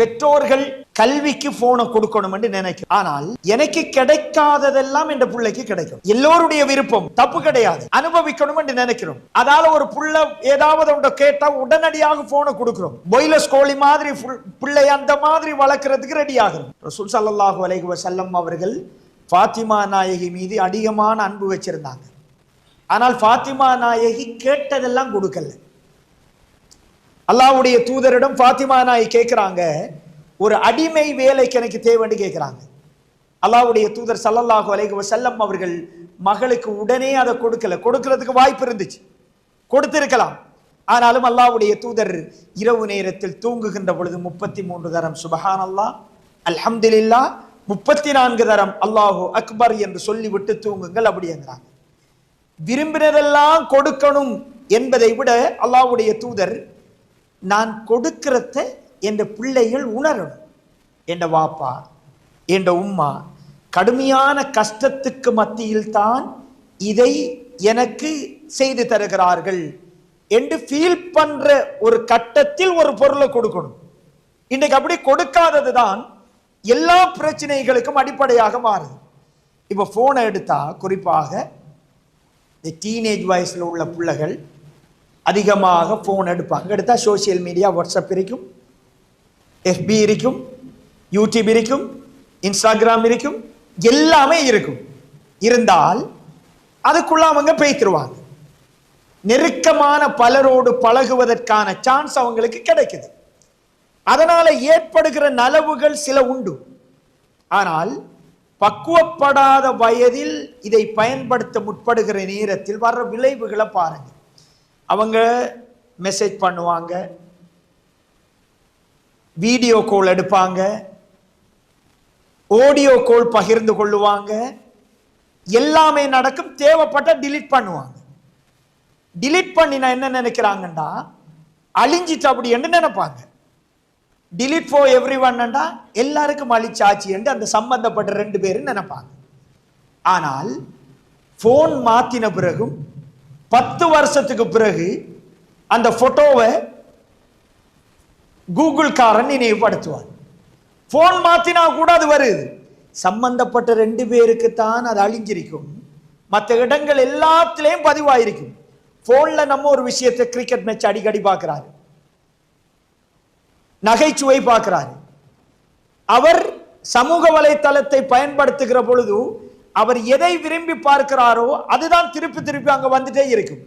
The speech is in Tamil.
பெற்றோர்கள் கல்விக்கு போனை கொடுக்கணும்னு நினைக்கும். ஆனால் எனக்கு கிடைக்காததெல்லாம் இந்த பிள்ளைக்கு கிடைக்கும். எல்லோருடைய விருப்பம் தப்பு கிடையாது. அனுபவிக்கணும் என்று நினைக்கிறோம். அதால ஒரு புள்ள ஏதாவது ஒன்றை கேட்டா உடனடியாக போனை கொடுக்கிறோம். பொய்லஸ் கோழி மாதிரி பிள்ளை அந்த மாதிரி வளர்க்கறதுக்கு ரெடி ஆகும் ரசூல் ஸல்லல்லாஹு அலைஹி வசல்லம் அவர்கள் ஃபாத்திமா நாயகி மீது அதிகமான அன்பு வச்சிருந்தாங்க. ஆனால் ஃபாத்திமா நாயகி கேட்டதெல்லாம் கொடுக்கல. அல்லாவுடைய தூதரிடம் ஃபாத்திமா நாய் கேட்குறாங்க ஒரு அடிமை வேலைக்கு எனக்கு தேவைன்னு கேட்குறாங்க அல்லாஹ்வுடைய தூதர் சல்லல்லாஹு அலைஹி செல்லம் அவர்கள் மகளுக்கு உடனே அதை கொடுக்கல. கொடுக்கறதுக்கு வாய்ப்பு இருந்துச்சு. கொடுத்திருக்கலாம். ஆனாலும் அல்லாவுடைய தூதர் இரவு நேரத்தில் தூங்குகின்ற பொழுது முப்பத்தி மூன்று தரம் சுபஹான் அல்லாஹ் அல்ஹம்துலில்லா முப்பத்தி நான்கு தரம் அல்லாஹு அக்பர் என்று சொல்லிவிட்டு தூங்குங்கள் அப்படிங்கிறாங்க விரும்பினதெல்லாம் கொடுக்கணும் என்பதை விட அல்லாஹ்வுடைய தூதர் நான் கொடுக்கிறத என் பிள்ளைகள் உணரணும். என் வாப்பா என் உம்மா கடுமையான கஷ்டத்துக்கு மத்தியில் தான் இதை எனக்கு செய்து தருகிறார்கள் என்று ஃபீல் பண்ற ஒரு கட்டத்தில் ஒரு பொருளை கொடுக்கணும். இன்றைக்கு அப்படி கொடுக்காதது தான் எல்லா பிரச்சனைகளுக்கும் அடிப்படையாக மாறுது. இப்போ ஃபோனை எடுத்தா குறிப்பாக இந்த டீனேஜ் வயசில் உள்ள பிள்ளைகள் அதிகமாக ஃபோன் எடுப்பாங்க. எடுத்தால் சோஷியல் மீடியா வாட்ஸ்அப் இருக்கும். எஃபி இருக்கும். யூடியூப் இருக்கும். இன்ஸ்டாகிராம் இருக்கும். எல்லாமே இருக்கும். இருந்தால் அதுக்குள்ள அவங்க பேய்த்திருவாங்க நெருக்கமான பலரோடு பழகுவதற்கான சான்ஸ் அவங்களுக்கு கிடைக்குது. அதனால ஏற்படுகிற நலவுகள் சில உண்டு. ஆனால் பக்குவப்படாத வயதில் இதை பயன்படுத்த முற்படுகிற நேரத்தில் வர்ற விளைவுகளை பாருங்கள் அவங்க மெசேஜ் பண்ணுவாங்க. வீடியோ கால் எடுப்பாங்க. ஆடியோ கால் பகிர்ந்து கொள்ளுவாங்க. எல்லாமே நடக்கும். தேவைப்பட்ட டிலீட் பண்ணுவாங்க. டிலீட் பண்ணினா என்ன நினைக்கிறாங்கண்டா அழிஞ்சிட்டு அப்படி என்று நினைப்பாங்க? டிலீட் ஃபோ எவ்ரி ஒன்னுண்டா எல்லாருக்கும் அழிச்சாச்சு என்று அந்த சம்பந்தப்பட்ட ரெண்டு பேரும் நினைப்பாங்க. ஆனால் ஃபோன் மாத்தின பிறகும் பத்து வருஷத்துக்கு பிறகு அந்த போட்டோவை கூகுள் காரன் நினைவுபடுத்துவார் ஃபோன் மாத்தினா கூட அது வருது. சம்பந்தப்பட்ட ரெண்டு பேருக்கு தான் அது அழிஞ்சிருக்கும். மற்ற இடங்கள் எல்லாத்துலேயும் பதிவாயிருக்கும். ஃபோனில் நம்ம ஒரு விஷயத்தை கிரிக்கெட் மேட்ச் அடிக்கடி பார்க்குறாரு. நகைச்சுவை பார்க்கிறாரு. அவர் சமூக வலைத்தளத்தை பயன்படுத்துகிற பொழுது அவர் எதை விரும்பி பார்க்கிறாரோ அதுதான் திருப்பி திருப்பி அங்க வந்துட்டே இருக்கும்.